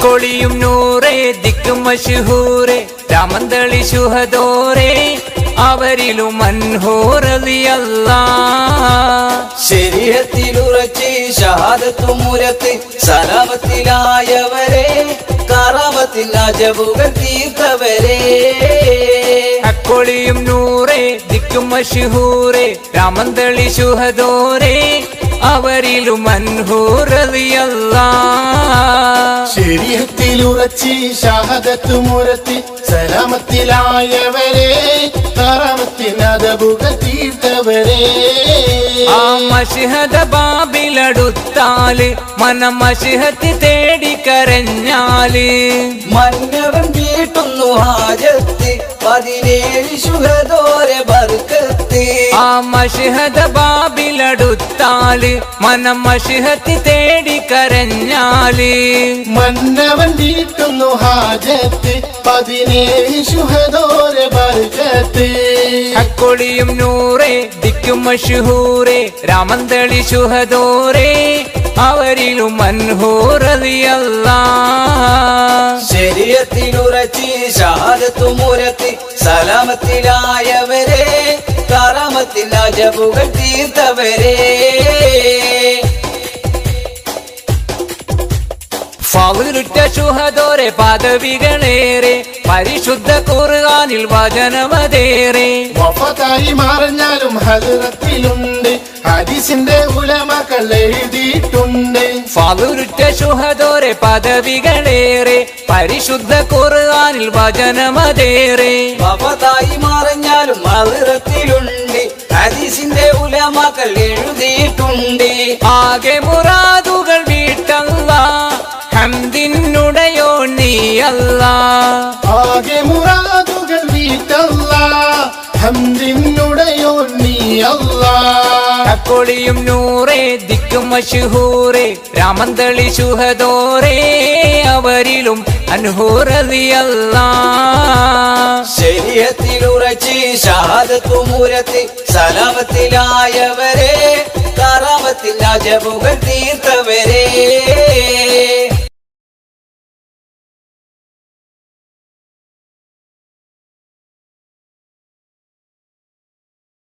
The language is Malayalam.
ഹക്കൊളിയും നൂറേ ദിക്കും മഷഹൂറേ രാമന്തളി ശുഹദോറേ അവരിലും മൻഹൂറലിയല്ല ശരീരത്തിലുറച്ച് ഷഹാദത്തുമുരത്ത് സലാമത്തിലായവരെ കറാമത്തിൽ അജബുകൾ തീർത്തവരെ. അക്കൊളിയും നൂറേ ദിക്കും മഷഹൂറേ രാമന്തളി ശുഹദോരേ അവരിലും മൻഹൂറലിയല്ല ശരീരത്തിലുറച്ച് ഷഹദത്ത് മുരത്തി സലാമത്തിലായവരെ കറാമത്തിനതബുകൾ തീർത്തവരെ. ആ മഷിഹദ ബാബിലടുത്താൽ മനം മഷിഹത്ത് തേടി കരഞ്ഞാൽ മന്നവൻ വീട്ടുന്നു ഹാജത്ത് പതിനേഴ് ശുഹദോരെ ബർക്കത്ത്. ആ മഷിഹദ ബാബിലടുത്താൽ മനം മഷിഹത്തി തേടി കരഞ്ഞാൽ. മന്നവൻ നീട്ടുന്നു ഹാജത്ത് പതിനേഴ് ശുഹദോരെ ബർക്കത്ത്. ഹക്കൊളിയും നൂറേ ദിക്കും മഷുഹൂറേ രാമന്തളി ശുഹദോരേ. അവരിലും മൻഹൂറലിയല്ല ശരീരത്തിനുറച്ചി ശാദത്തുമുരത്തി സലാമത്തിലായവരെ കറാമത്തിൽ അജബുകൾ തീർത്തവരെ. പൗരുറ്റ ശുഹദോരെ പദവികളേറെ പരിശുദ്ധ കുറുകാനിൽ വചനമതേറെ. മറഞ്ഞാലും ഹദറത്തിലുണ്ട് ഹദീസിന്റെ ഉലമകൾ എഴുതിയിട്ടുണ്ട്. ഫാദുരുറ്റ ശുഹദോരെ പദവികളേറെ പരിശുദ്ധ ഖുർആനിൽ വചനമതേറെ. ബാബതായി മറിഞ്ഞാലും മധുരത്തിലുണ്ട്. ഹദീസിന്റെ ഉലമകൾ എഴുതിയിട്ടുണ്ട്. ആകെ മുറാദുകൾ ഹക്കൊളിയും നൂറേ ദിക്കും മഷഹൂറേ രാമന്തളി ശുഹദോറേ അവരിലും അൻഹൂറലിയല്ല ശരീരത്തിലുറച്ച് ഷഹാദത്തുമുരത്ത് സലാമത്തിലായവരെ കറാമത്തിൽ രാജമുഖം തീർത്തവരെ